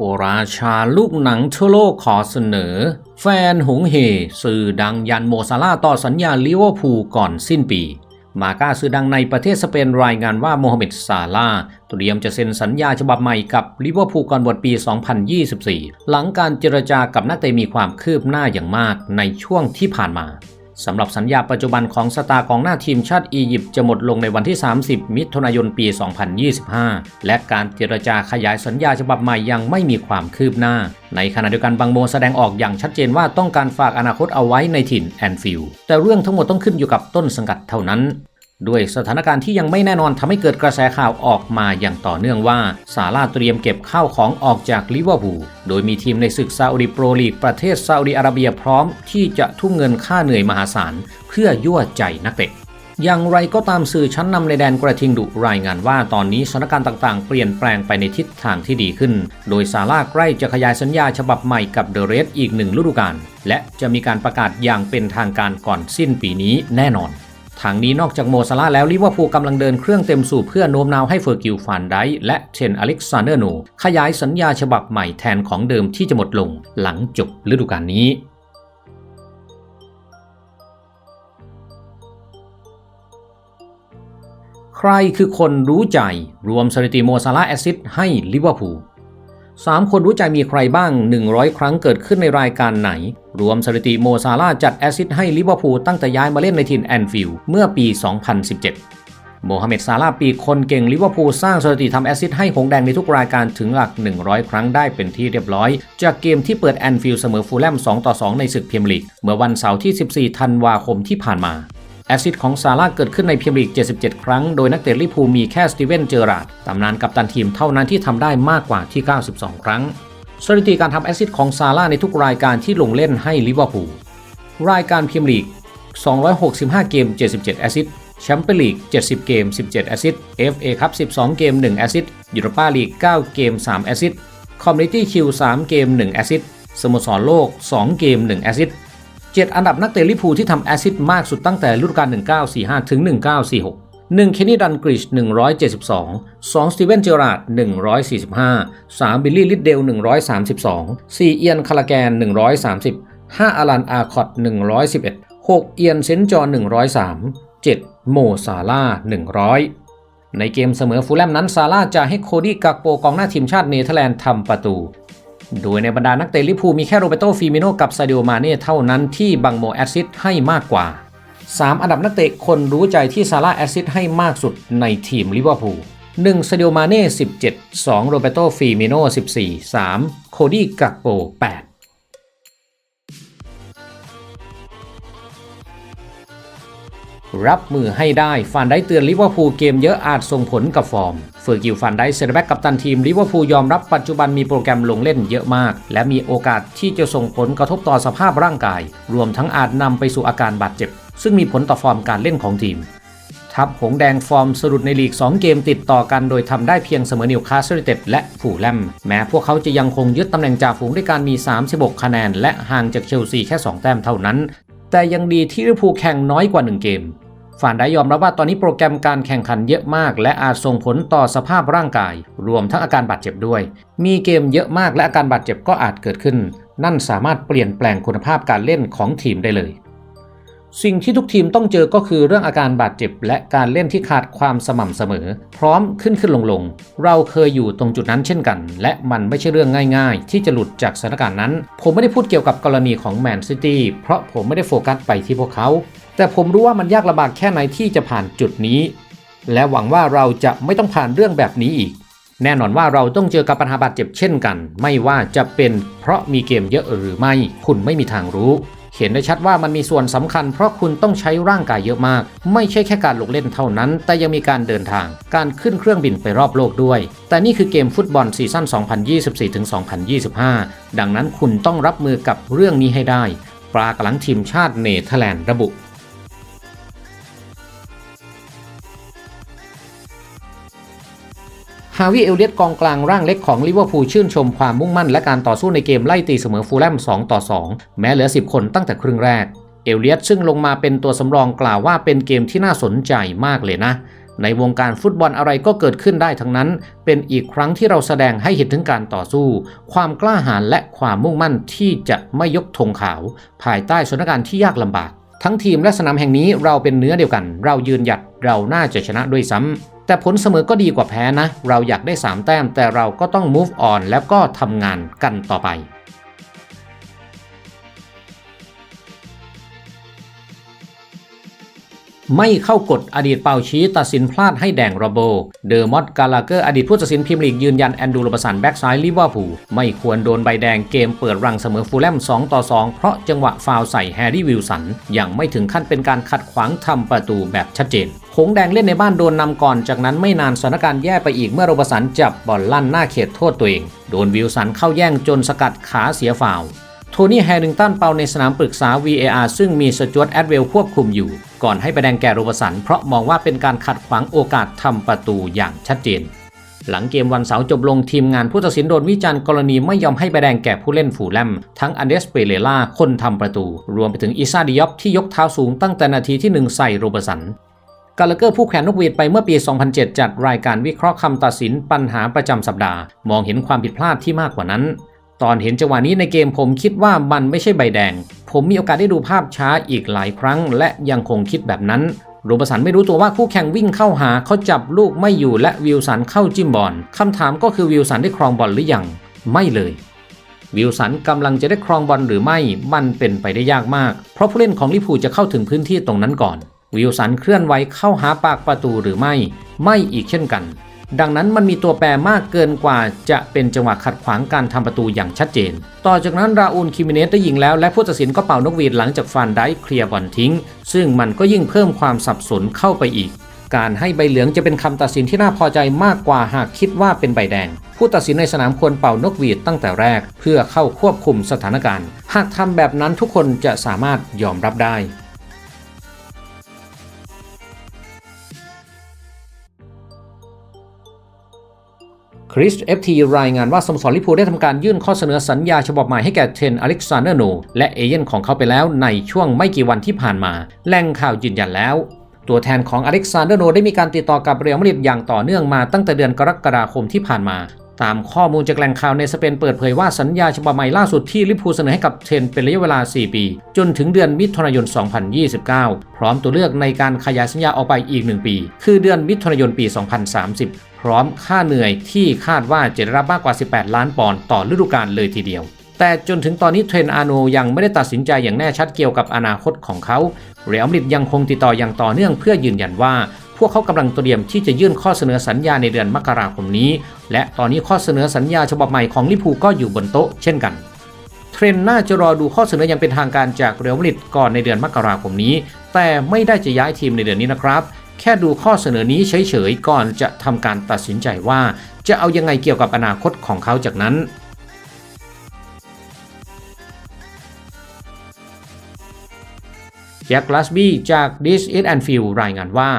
โอราชาลูกหนังทั่วโลกขอเสนอ แฟนหงเฮสื่อดังยันโมซาลาต่อสัญญาลิเวอร์พูลก่อนสิ้นปี มาก้าสื่อดังในประเทศสเปนรายงานว่าโมฮัมเหม็ดซาลาเตรียมจะเซ็นสัญญาฉบับใหม่กับลิเวอร์พูลก่อนหมดปี 2024 หลังการเจรจากับนักเตะมีความคืบหน้าอย่างมากในช่วงที่ผ่านมา สำหรับสัญญาปัจจุบันของสตาร์กองหน้าทีมชาติอียิปต์จะหมดลงในวันที่ 30 มิถุนายนปี 2025 และการเจรจาขยายสัญญาฉบับใหม่ยังไม่มีความคืบหน้า ในขณะเดียวกันบางโมแสดงออกอย่างชัดเจนว่าต้องการฝากอนาคตเอาไว้ในถิ่นแอนฟิลด์แต่เรื่องทั้งหมดต้องขึ้นอยู่กับต้นสังกัดเท่านั้น ด้วยสถานการณ์ที่ยังไม่แน่นอนทำให้เกิดกระแสข่าวออกมาอย่างต่อเนื่องว่าซาร่าเตรียมเก็บข้าวของออกจากลิเวอร์พูลโดยมีทีมในศึกซาอุดิโปรลีกประเทศซาอุดิอาระเบียพร้อมที่จะทุ่มเงินค่าเหนื่อยมหาศาล เพื่อยั่วใจนักเตะอย่างไรก็ตามสื่อชั้นนำในแดนกระทิงดุรายงานว่าตอนนี้สถานการณ์ต่างๆ เปลี่ยนแปลงไปในทิศทางที่ดีขึ้น โดยซาร่าใกล้จะขยายสัญญาฉบับใหม่กับเดอะเรสอีกหนึ่งฤดูกาลและจะมีการประกาศอย่างเป็นทางการก่อนสิ้นปีนี้แน่นอน ทางนี้นอกจากโมซาลาแล้วลิเวอร์พูลกำลังเดินเครื่องเต็มสูบเพื่อโน้มน้าวให้เฟอร์กิลฟานไดและเชนอเล็กซานเดอร์โนขยายสัญญาฉบับใหม่แทนของเดิมที่จะหมดลงหลังจบฤดูกาลนี้ใครคือคนรู้ใจ รวมสถิติโมซาลาแอซิสต์ให้ลิเวอร์พูลสามคนรู้ใจมีใครบ้าง 100 ครั้งเกิดขึ้นในรายการไหน รวมสถิติโมซาลาจัดแอซิสต์ให้ลิเวอร์พูลตั้งแต่ย้ายมาเล่นในทีมแอนฟิลด์เมื่อปี 2017โมฮัมเหม็ดซาลาปีคนเก่งลิเวอร์พูลสร้างสถิติทำแอซิสต์ให้หงแดงในทุกรายการถึงหลัก 100 ครั้งได้เป็นที่เรียบร้อย จากเกมที่เปิดแอนฟิลด์เสมอฟูลแลม 2 ต่อ 2 ในศึกพรีเมียร์ลีก เมื่อวันเสาร์ที่ 14 ธันวาคมที่ผ่านมา แอซิสต์ของซาร่าเกิดขึ้นในพรีเมียร์ลีก 77 ครั้ง โดยนักเตะลิเวอร์พูลมีแค่สตีเวนเจอราร์ดตำนานกัปตันทีมเท่านั้นที่ทำได้มากกว่าที่ 92 ครั้ง สถิติการทำแอซิสของซาร่าในทุกรายการที่ลงเล่นให้ลิเวอร์พูลรายการพรีเมียร์ลีก 265 เกม 77 แอซิสแชมเปี้ยนลีก 70 เกม 17 แอซิส FA คัพ12 เกม 1 แอซิสยูโรปาลีก 9 เกม 3 แอซิสคอมมูนิตี้คิว 3 เกม 1 แอซิสต์สโมสรโลก 2 เกม 1 แอซิส7อันดับนักเตะลิเวอร์พูลที่ทำแอซิสมากสุดตั้งแต่ฤดูกาล1945 ถึง 1946 1เคนนี่ดันกริช172 2สตีเวนเจอราร์ด145 3 บิลลี่ลิดเดล 132 4 เอียนคาราแกน 130 5 อารันอาคอต111 6 เอียนเซนจอร์103 7 โมซาล่า100 ในเกมเสมอฟูลแลมนั้นซาร่าจะให้โคดี้กักโปกองหน้าทีมชาติเนเธอร์แลนด์ทำประตู โดยในบรรดานักเตะลิพูมีแค่โรเบโตฟิมิโนกับซาดิโอมาเน่เท่านั้นที่บังโมแอซิสให้มากกว่า 3 อันดับนักเตะคนรู้ใจที่ซาร่าแอซิสต์ให้มากสุดในทีมลิเวอร์พูล1ซาดิโอมาเน่17 2 โรเบโตฟิมิโน14 3 โคดี้กักโป 8รับมือให้ได้ฟันได้เตือนลิเวอร์พูลเกมเยอะอาจส่งผลกับฟอร์มเฟอร์กิลฟันได้เซนแบ็กกับตันทีมลิเวอร์พูลยอมรับปัจจุบันมีโปรแกรมลงเล่นเยอะมาก และมีโอกาสที่จะส่งผลกระทบต่อสภาพร่างกาย รวมทั้งอาจนำไปสู่อาการบาดเจ็บ ซึ่งมีผลต่อฟอร์มการเล่นของทีม ทัพหงแดงฟอร์มสรุดในลีก 2 เกมติดต่อกันโดยทำได้เพียงเสมอนิวคาสเซิลเต็ดและฟูแลม แม้พวกเขาจะยังคงยึดตำแหน่งจ่าฝูงด้วยการมี 36 คะแนน และห่างจากเชลซีแค่ 2 แต้มเท่านั้น แต่ยังดีที่ลิเวอร์พูลแข่งน้อยกว่า 1 เกมฟานได้ยอมรับว่าตอนนี้โปรแกรมการแข่งขันเยอะมาก และอาจส่งผลต่อสภาพร่างกาย รวมทั้งอาการบาดเจ็บด้วย มีเกมเยอะมากและอาการบาดเจ็บก็อาจเกิดขึ้น นั่นสามารถเปลี่ยนแปลงคุณภาพการเล่นของทีมได้เลย สิ่งที่ทุกทีมต้องเจอก็คือเรื่องอาการบาดเจ็บ และการเล่นที่ขาดความสม่ำเสมอ พร้อมขึ้นขึ้นลงลงเราเคยอยู่ตรงจุดนั้นเช่นกัน และมันไม่ใช่เรื่องง่าย ๆ ที่จะหลุดจากสถานการณ์นั้น ผมไม่ได้พูดเกี่ยวกับกรณีของแมนซิตี้เพราะผมไม่ได้โฟกัสไปที่พวกเขา แต่ผมรู้ว่ามันยากลำบากแค่ไหนที่จะผ่านจุดนี้ และหวังว่าเราจะไม่ต้องผ่านเรื่องแบบนี้อีก แน่นอนว่าเราต้องเจอกับปัญหาบาดเจ็บเช่นกัน ไม่ว่าจะเป็นเพราะมีเกมเยอะหรือไม่ คุณไม่มีทางรู้ เห็นได้ชัดว่ามันมีส่วนสำคัญเพราะคุณต้องใช้ร่างกายเยอะมาก ไม่ใช่แค่การลงเล่นเท่านั้น แต่ยังมีการเดินทาง การขึ้นเครื่องบินไปรอบโลกด้วย แต่นี่คือเกมฟุตบอลซีซั่น 2024-2025 ดังนั้นคุณต้องรับมือกับเรื่องนี้ให้ได้ ปลากระหลังทีมชาติเนเธอร์แลนด์ระบุ ฮาวิเอลเลียตกองกลางร่างเล็กของลิเวอร์พูลชื่นชมความมุ่งมั่นและการต่อสู้ในเกมไล่ตีเสมอฟูลแลม2ต่อ 2 แม้เหลือ 10 คนตั้งแต่ครึ่งแรก เอลเลียตซึ่งลงมาเป็นตัวสำรองกล่าวว่าเป็นเกมที่น่าสนใจมากเลยนะ ในวงการฟุตบอลอะไรก็เกิดขึ้นได้ทั้งนั้น เป็นอีกครั้งที่เราแสดงให้เห็นถึงการต่อสู้ ความกล้าหาญและความมุ่งมั่นที่จะไม่ยกธงขาว ภายใต้สถานการณ์ที่ยากลำบาก ทั้งทีมและสนามแห่งนี้เราเป็นเนื้อเดียวกัน เรายืนหยัด เราน่าจะชนะด้วยซ้ำแต่ผลเสมอก็ดีกว่าแพ้นะ เราอยากได้ 3 แต้มแต่เราก็ต้อง move on แล้วก็ทำงานกันต่อไป ไม่เข้ากฎอดีตเป่าชี้ตัดสินพลาดให้แดงโรโบ เดอร์มอตกาลาเกอร์อดีตผู้ตัดสินพรีเมียร์ลีกยืนยันแอนดูโรบสันแบ็กซ้ายลิเวอร์พูลไม่ควรโดนใบแดงเกมเปิดรังเสมอฟูลแลม2 ต่อ 2 เพราะจังหวะฟาวใส่แฮร์รี่วิลสันยังไม่ถึงขั้นเป็นการขัดขวางทำประตูแบบชัดเจนหงแดงเล่นในบ้านโดนนำก่อนจากนั้นไม่นานสถานการณ์แย่ไปอีกเมื่อโรบสันจับบอลลั่นหน้าเขตโทษตัวเอง โดนวิลสันเข้าแย่งจนสกัดขาเสียฟาว โทนี่แฮริงตันเป่าในสนามปรึกษา VAR ซึ่งมีสจวตแอดเวลควบคุมอยู่ ก่อนให้ไปแดงแก่โรบสัน เพราะมองว่าเป็นการขัดขวางโอกาสทำประตูอย่างชัดเจน หลังเกมวันเสาร์จบลงทีมงานผู้ตัดสินโดนวิจารณ์กรณีไม่ยอมให้ใบแดงแก่ผู้เล่นฝูแลม ทั้งอันเดสเปเรล่าคนทำประตู รวมไปถึงอิซาดิยอฟที่ยกเท้าสูงตั้งแต่นาทีที่1ใส่โรบสันกาลาเกอร์ผู้แขวนนกหวีดไปเมื่อปี 2007 จัดรายการวิเคราะห์คำตัดสินปัญหาประจำสัปดาห์ มองเห็นความผิดพลาดที่มากกว่านั้น ตอนเห็นจังหวะนี้ในเกมผมคิดว่ามันไม่ใช่ใบแดง ผมมีโอกาสได้ดูภาพช้าอีกหลายครั้ง และยังคงคิดแบบนั้นโรบสันไม่รู้ตัวว่าคู่แข่งวิ่งเข้าหาเขาจับลูกไม่อยู่และวิลสันเข้าจิ้มบอลคำถามก็คือวิลสันได้ครองบอลหรือยัง ไม่เลยวิลสันกำลังจะได้ครองบอลหรือไม่ มันเป็นไปได้ยากมาก เพราะผู้เล่นของลิพูจะเข้าถึงพื้นที่ตรงนั้นก่อน วิลสันเคลื่อนไหวเข้าหาปากประตูหรือไม่ ไม่อีกเช่นกัน ดังนั้นมันมีตัวแปรมากเกินกว่าจะเป็นจังหวะขัดขวางการทำประตูอย่างชัดเจน ต่อจากนั้นราอูลคิมิเนสได้ยิงแล้วและผู้ตัดสินก็เป่านกหวีดหลังจากฟานไดค์เคลียร์บอลทิ้ง ซึ่งมันก็ยิ่งเพิ่มความสับสนเข้าไปอีก การให้ใบเหลืองจะเป็นคำตัดสินที่น่าพอใจมากกว่าหากคิดว่าเป็นใบแดง ผู้ตัดสินในสนามควรเป่านกหวีดตั้งแต่แรก เพื่อเข้าควบคุมสถานการณ์ หากทำแบบนั้นทุกคนจะสามารถยอมรับได้ ริสเอฟทีรายงานว่าสโมสรลิพูได้ทำการยื่นข้อเสนอสัญญาฉบับใหม่ให้แก่เทนอเล็กซานเดอร์โนและเอเย่นของเขาไปแล้วในช่วงไม่กี่วันที่ผ่านมาแหล่งข่าวยืนยันแล้วตัวแทนของอเล็กซานเดอร์โนได้มีการติดต่อกับเรอัลมาดริดอย่างต่อเนื่องมาตั้งแต่เดือนกรกฎาคมที่ผ่านมา ตามข้อมูลจากแหล่งข่าวในสเปนเปิดเผยว่าสัญญาฉบับใหม่ล่าสุดที่ลิพูเสนอให้กับเทนเป็นระยะเวลา 4 ปี จนถึงเดือนมิถุนายน 2029 พร้อมตัวเลือกในการขยายสัญญาออกไปอีก 1 ปี คือเดือนมิถุนายนปี 2030 พร้อมค่าเหนื่อยที่คาดว่าจะได้รับมากกว่า 18 ล้านปอนด์ต่อฤดูกาลเลยทีเดียว แต่จนถึงตอนนี้เทรนอาโนยังไม่ได้ตัดสินใจอย่างแน่ชัดเกี่ยวกับอนาคตของเขา เรอัลมิดยังคงติดต่ออย่างต่อเนื่องเพื่อยืนยันว่า พวกเขากำลังเตรียมที่จะยื่นข้อเสนอสัญญาในเดือนมกราคมนี้ และตอนนี้ข้อเสนอสัญญาฉบับใหม่ของลิพูก็อยู่บนโต๊ะเช่นกันเทรนน่าจะรอดูข้อเสนออย่างเป็นทางการจากเรอัลมาดริดก่อนในเดือนมกราคมนี้ แต่ไม่ได้จะย้ายทีมในเดือนนี้นะครับ แค่ดูข้อเสนอนี้เฉยๆก่อนจะทำการตัดสินใจว่าจะเอายังไงเกี่ยวกับอนาคตของเขาจากนั้นแจ็คลัสบี้จาก This Is Anfield รายงานว่า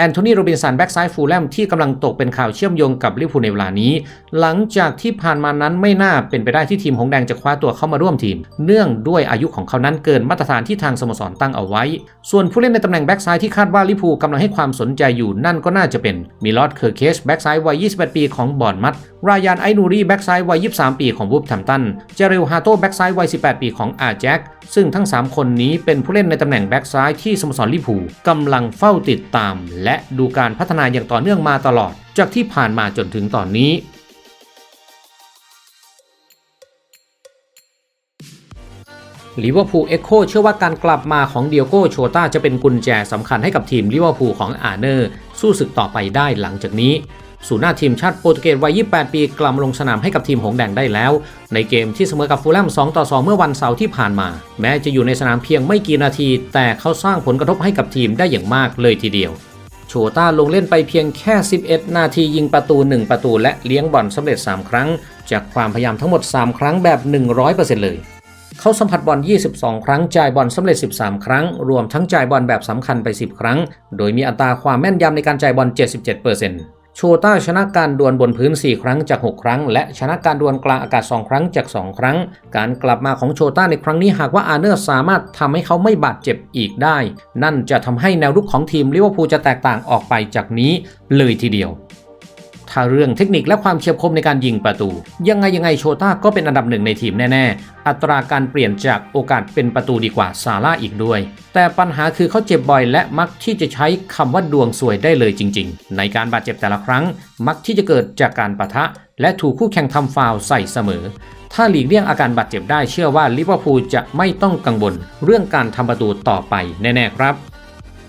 แอนโทนีโรบินสันแบ็กซ้ายฟูลแลมที่กำลังตกเป็นข่าวเชื่อมโยงกับลิเวอร์พูลในเวลานี้ หลังจากที่ผ่านมานั้นไม่น่าเป็นไปได้ที่ทีมหงแดงจะคว้าตัวเข้ามาร่วมทีม เนื่องด้วยอายุของเขานั้นเกินมาตรฐานที่ทางสโมสรตั้งเอาไว้ ส่วนผู้เล่นในตำแหน่งแบ็กซ้ายที่คาดว่าลิเวอร์พูลกำลังให้ความสนใจอยู่นั่นก็น่าจะเป็นมิลอดเคอร์เคสแบ็กซ้ายวัย 28 ปีของบอร์นมัดรายานไอนูรีแบ็กซ้ายวัย 23 ปีของวูฟแฮมตันเจเรลฮาโต้แบ็กซ้ายวัย 18 ปีของอาแจ็คซึ่งทั้ง 3 คนนี้เป็นผู้เล่นในตำแหน่งแบ็กซ้ายที่สโมสรลิเวอร์พูลกำลังเฝ้าติดตามและดูการพัฒนาอย่างต่อเนื่องมาตลอด จากที่ผ่านมาจนถึงตอนนี้ ลิเวอร์พูลเอ็กโคเชื่อว่าการกลับมาของเดียโก้โชตาจะเป็นกุญแจสำคัญให้กับทีมลิเวอร์พูลของอาร์เนอร์ สู้ศึกต่อไปได้หลังจากนี้สูนย์หน้าทีมชาติโปรตุเกสวัย 28 ปีกลับมาลงสนามให้กับทีมหงแดงได้แล้ว ในเกมที่เสมอกับฟูลแลม 2 ต่อ 2 เมื่อวันเสาร์ที่ผ่านมา แม้จะอยู่ในสนามเพียงไม่กี่นาที แต่เขาสร้างผลกระทบให้กับทีมได้อย่างมากเลยทีเดียว โชต้าลงเล่นไปเพียงแค่ 11 นาทียิงประตู 1 ประตู และเลี้ยงบอลสำเร็จ 3 ครั้ง จากความพยายามทั้งหมด 3 ครั้งแบบ 100%เลย เขาสัมผัสบอล 22 ครั้ง จ่ายบอลสำเร็จ 13 ครั้ง รวมทั้งจ่ายบอลแบบสำคัญไป 10 ครั้ง โดยมีอัตราความแม่นยำในการจ่ายบอล 77% ชโชต้าชนะการดวลบนพื้น 4 ครั้งจาก 6 ครั้ง และชนะการดวลกลางอากาศ 2 ครั้งจาก 2 ครั้ง การกลับมาของโชต้าในครั้งนี้หากว่าอาเนอร์สามารถทำให้เขาไม่บาดเจ็บอีกได้ นั่นจะทำให้แนวรุกของทีมลิเวอร์พูลจะแตกต่างออกไปจากนี้เลยทีเดียว ถ้าเรื่องเทคนิคและความเฉียบคมในการยิงประตู ยังไงยังไงโชต้าก็เป็นอันดับหนึ่งในทีมแน่ ๆ อัตราการเปลี่ยนจากโอกาสเป็นประตูดีกว่าซาร่าอีกด้วย แต่ปัญหาคือเขาเจ็บบ่อย และมักที่จะใช้คำว่าดวงสวยได้เลยจริง ๆ ในการบาดเจ็บแต่ละครั้ง มักที่จะเกิดจากการปะทะ และถูกคู่แข่งทำฟาวใส่เสมอถ้าหลีกเลี่ยงอาการบาดเจ็บได้เชื่อว่าลิเวอร์พูลจะไม่ต้องกังวลเรื่องการทำประตูต่อไปแน่ ๆ ครับ